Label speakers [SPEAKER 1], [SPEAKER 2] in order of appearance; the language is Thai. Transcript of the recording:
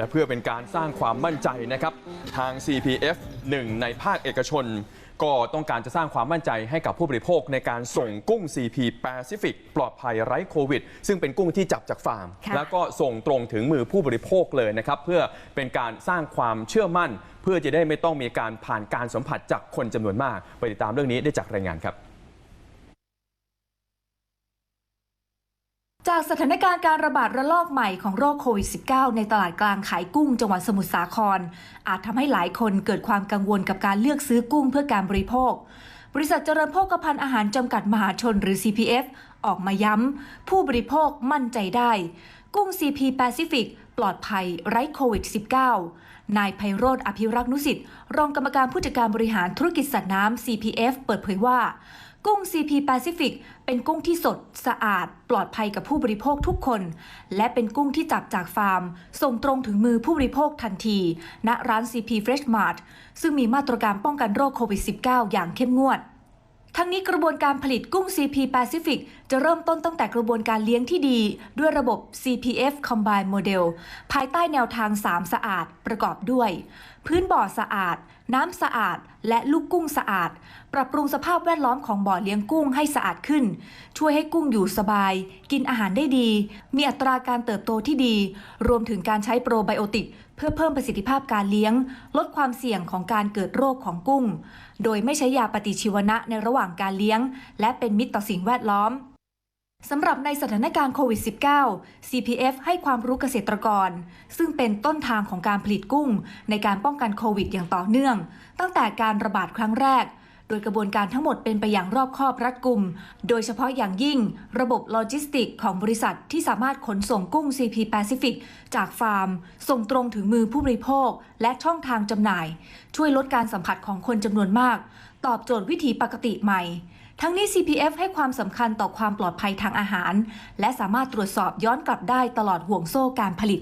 [SPEAKER 1] และเพื่อเป็นการสร้างความมั่นใจนะครับ ทาง CPF หนึ่งในภาคเอกชน ก็ต้องการจะสร้างความมั่นใจให้กับผู้บริโภคในการส่งกุ้ง CP Pacific ปลอดภัยไร้โควิด ซึ่งเป็นกุ้งที่จับจากฟาร์ม
[SPEAKER 2] ค่ะ
[SPEAKER 1] แล้วก็ส่งตรงถึงมือผู้บริโภคเลยนะครับ เพื่อเป็นการสร้างความเชื่อมั่น เพื่อจะได้ไม่ต้องมีการผ่านการสัมผัสจากคนจำนวนมาก ไปติดตามเรื่องนี้ได้จากรายงานครับ
[SPEAKER 2] จากสถานการณ์การระบาดระลอกใหม่ของโรคโควิด -19 ในตลาดกลางขายกุ้งจังหวัดสมุทรสาคร อาจทำให้หลายคนเกิดความกังวลกับการเลือกซื้อกุ้งเพื่อการบริโภค บริษัทเจริญโภคภัณฑ์อาหารจำกัดมหาชนหรือ CPF ออกมาย้ำ ผู้บริโภคมั่นใจได้ กุ้ง CP Pacific ปลอดภัยไร้โควิด -19 นายไพโรธอภิรักษ์นุสิทธิ์รองกรรมการผู้จัดการบริหารธุรกิจสัตว์น้ำ CPF เปิดเผยว่า กุ้ง CP Pacific เป็นกุ้งที่สดสะอาด ปลอดภัยกับผู้บริโภคทุกคน และเป็นกุ้งที่จับจากฟาร์ม ส่งตรงถึงมือผู้บริโภคทันที ณร้าน CP Fresh Mart ซึ่งมีมาตรการป้องกันโรคโควิด -19 อย่างเข้มงวด ทั้งนี้กระบวนการผลิตกุ้ง CP Pacific จะเริ่มต้นตั้งแต่กระบวนการเลี้ยงที่ดี ด้วยระบบ CPF Combine Model ภายใต้แนวทาง 3 สะอาดประกอบด้วย พื้นบ่อสะอาด น้ำสะอาด และลูกกุ้งสะอาด ปรับปรุงสภาพแวดล้อมของบ่อเลี้ยงกุ้งให้สะอาดขึ้น ช่วยให้กุ้งอยู่สบาย กินอาหารได้ดี มีอัตราการเติบโตที่ดี รวมถึงการใช้โปรไบโอติก พื่อเพิ่มประสิทธิภาพการเลี้ยง ลดความเสี่ยงของการเกิดโรคของกุ้ง โดยไม่ใช้ยาปฏิชีวนะในระหว่างการเลี้ยง และเป็นมิตรต่อสิ่งแวดล้อมสำหรับในสถานการณ์โควิด -19 CPF ให้ความรู้เกษตรกร ซึ่งเป็นต้นทางของการผลิตกุ้ง ในการป้องกันโควิดอย่างต่อเนื่อง ตั้งแต่การระบาดครั้งแรก ดยกระบวนการทั้งหมดเป็นไปอย่างรอบคอบรัดกุม โดยเฉพาะอย่างยิ่ง ระบบโลจิสติกของบริษัทที่สามารถขนส่งกุ้ง CP Pacific จากฟาร์ม ส่งตรงถึงมือผู้บริโภค และช่องทางจำหน่าย ช่วยลดการสัมผัสของคนจำนวนมาก ตอบโจทย์วิถีปกติใหม่ ทั้งนี้ CPF ให้ความสำคัญต่อความปลอดภัยทางอาหาร และสามารถตรวจสอบย้อนกลับได้ตลอดห่วงโซ่การผลิต